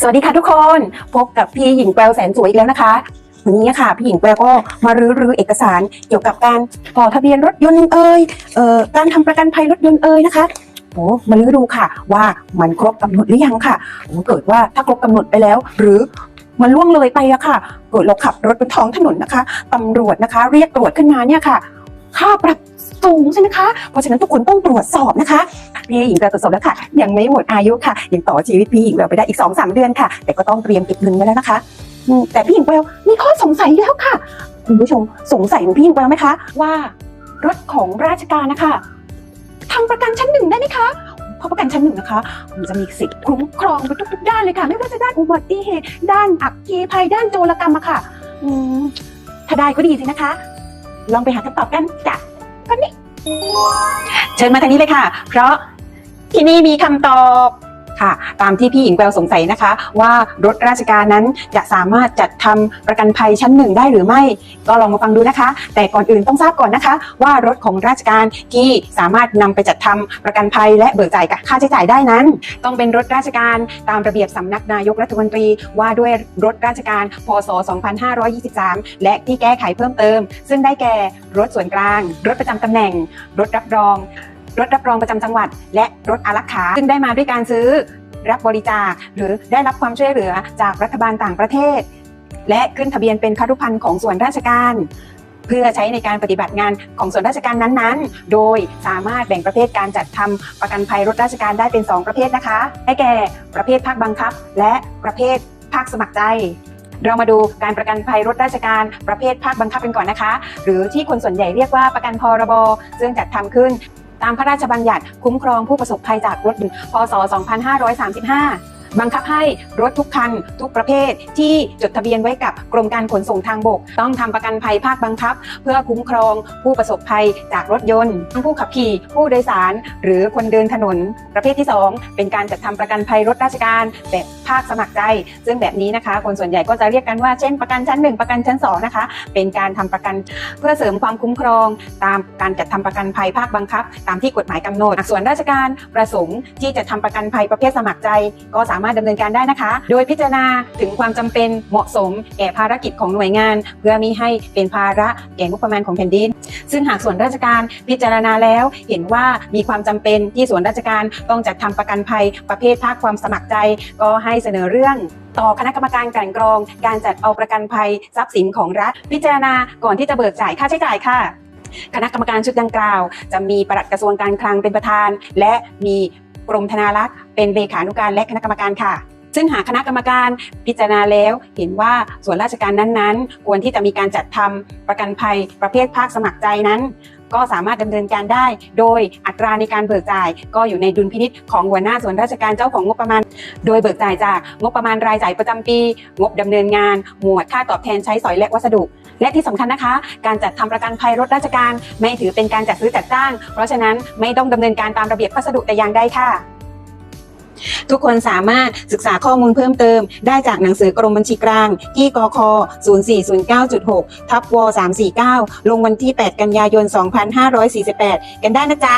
สวัสดีค่ะทุกคนพบกับพี่หญิงแปลวแสนสวยอีกแล้วนะคะวันนี้ค่ะ พี่หญิงแปลวก็มารื้อรื้อเอกสารเกี่ยวกับการต่อทะเบียนรถยนต์เอ่ยเอ่อการทำประกันภัยรถยนต์เอ่ยนะคะโอ้มารื้อดูค่ะ ว่ามันครบกำหนดหรือยังค่ะโอ้เกิดว่าถ้าครบกำหนดไปแล้ว หรือมันล่วงเลยไปอะค่ะ เกิดเราขับรถบนท้องถนนนะคะตำรวจนะคะ เรียกตรวจขึ้นมาเนี่ยค่ะ ค่าปรับสูงใช่ไหมคะ เพราะฉะนั้นทุกคนต้องตรวจสอบนะคะ พี่หญิงแปลตรวจสอบแล้วค่ะ ยังไม่หมดอายุค่ะ ยังต่อชีวิตพี่หญิงแปลไปได้อีก2อสเดือนค่ะ แต่ก็ต้องเตรียมเก็บเงินไว้แล้วนะคะ แต่พี่หญิงแปลมีข้อสงสัยแล้วค่ะ คุณผู้ชมสงสัยเหมือนพี่หญิงแปลไหมคะ ว่ารถของราชการนะคะทำประกันชั้นหนึ่งได้ไหมคะเพราะประกันชั้นหนึ่งนะคะมันจะมีสิทธิ์คุ้มครองไปทุกๆด้านเลยค่ะ ไม่ว่าจะด้านอุบัติเหตุ ด้านอัคคีภัย ด้านโจรกรรมอะค่ะอืมถ้าได้ก็ดีสินะคะ ลองไปหาคำตอบกันจ้ะคนนี้ เชิญมาทางนี้เลยค่ะ เพราะที่นี่มีคำตอบ ค่ะ ตามที่พี่หญิงแววสงสัยนะคะ ว่ารถราชการนั้นจะสามารถจัดทำประกันภัยชั้นหนึ่งได้หรือไม่ ก็ลองมาฟังดูนะคะ แต่ก่อนอื่นต้องทราบก่อนนะคะ ว่ารถของราชการที่สามารถนำไปจัดทำประกันภัยและเบิกจ่ายค่าใช้จ่ายได้นั้น ต้องเป็นรถราชการตามระเบียบสำนักนายกรัฐมนตรี ว่าด้วยรถราชการพศ 2523 และที่แก้ไขเพิ่มเติม ซึ่งได้แก่รถส่วนกลาง รถประจำตำแหน่ง รถรับรอง รถรับรองประจำจังหวัด และรถอารักขาซึ่งได้มาด้วยการซื้อรับบริจาค หรือได้รับความช่วยเหลือจากรัฐบาลต่างประเทศ และขึ้นทะเบียนเป็นคารุพันธ์ของส่วนราชการ เพื่อใช้ในการปฏิบัติงานของส่วนราชการนั้นๆ โดยสามารถแบ่งประเภทการจัดทำประกันภัยรถราชการได้เป็น 2 ประเภทนะคะได้แก่ ประเภทภาคบังคับ และประเภทภาคสมัครใจเรามาดูการประกันภัยรถราชการประเภทภาคบังคับกันก่อนนะคะ หรือที่คนส่วนใหญ่เรียกว่าประกันพรบซึ่งจัดทำขึ้น ตามพระราชบัญญัติคุ้มครองผู้ประสบภัยจากรถยนต์พศ 2535 บังคับให้รถทุกคันทุกประเภท ที่จดทะเบียนไว้กับกรมการขนส่งทางบก ต้องทำประกันภัยภาคบังคับ เพื่อคุ้มครองผู้ประสบภัยจากรถยนต์ทั้งผู้ขับขี่ ผู้โดยสาร หรือคนเดินถนน ประเภทที่ 2 เป็นการจัดทำประกันภัยรถราชการแบบภาคสมัครใจ ซึ่งแบบนี้นะคะ คนส่วนใหญ่ก็จะเรียกกันว่าเช่นประกันชั้น 1 ประกันชั้น2นะคะเป็นการทำประกันเพื่อเสริมความคุ้มครอง ตามการจัดทำประกันภัยภาคบังคับ ตามที่กฎหมายกำหนดส่วนราชการประสงค์ที่จะทำประกันภัยประเภทสมัครใจก็สามารถดำเนินการได้นะคะ โดยพิจารณาถึงความจำเป็นเหมาะสมแก่ภารกิจของหน่วยงาน เพื่อมิให้เป็นภาระแก่งบประมาณของแผ่นดิน ซึ่งหากส่วนราชการพิจารณาแล้วเห็นว่ามีความจำเป็นที่ส่วนราชการต้องจัดทำประกันภัยประเภทภาคความสมัครใจ ก็ให้เสนอเรื่องต่อคณะกรรมการกลั่นกรอง การจัดเอาประกันภัยทรัพย์สินของรัฐ พิจารณาก่อนที่จะเบิกจ่ายค่าใช้จ่ายค่ะ คณะกรรมการชุดดังกล่าว จะมีปลัดกระทรวงการคลังเป็นประธาน และมี กรมธนารักษ์เป็นเลขานุการและคณะกรรมการค่ะ ซึ่งหากคณะกรรมการพิจารณาแล้ว เห็นว่าส่วนราชการนั้นๆ ควรที่จะมีการจัดทำประกันภัยประเภทภาคสมัครใจนั้น ก็สามารถดำเนินการได้ โดยอัตราในการเบิกจ่าย ก็อยู่ในดุลพินิษของหัวหน้าส่วนราชการเจ้าของงบประมาณ โดยเบิกจ่ายจากงบประมาณรายจ่ายประจำปี งบดำเนินงาน หมวดค่าตอบแทนใช้สอยและวัสดุ และที่สำคัญนะคะ การจัดทำประกันภัยรถราชการ ไม่ถือเป็นการจัดซื้อจัดจ้าง เพราะฉะนั้นไม่ต้องดำเนินการตามระเบียบพัสดุแต่อย่างใดค่ะทุกคนสามารถศึกษาข้อมูลเพิ่มเติม ได้จากหนังสือกรมบัญชีกลาง ที่กค 0409.6 ทับว349 ลงวันที่ 8 กันยายน 2548 กันได้นะจ๊ะ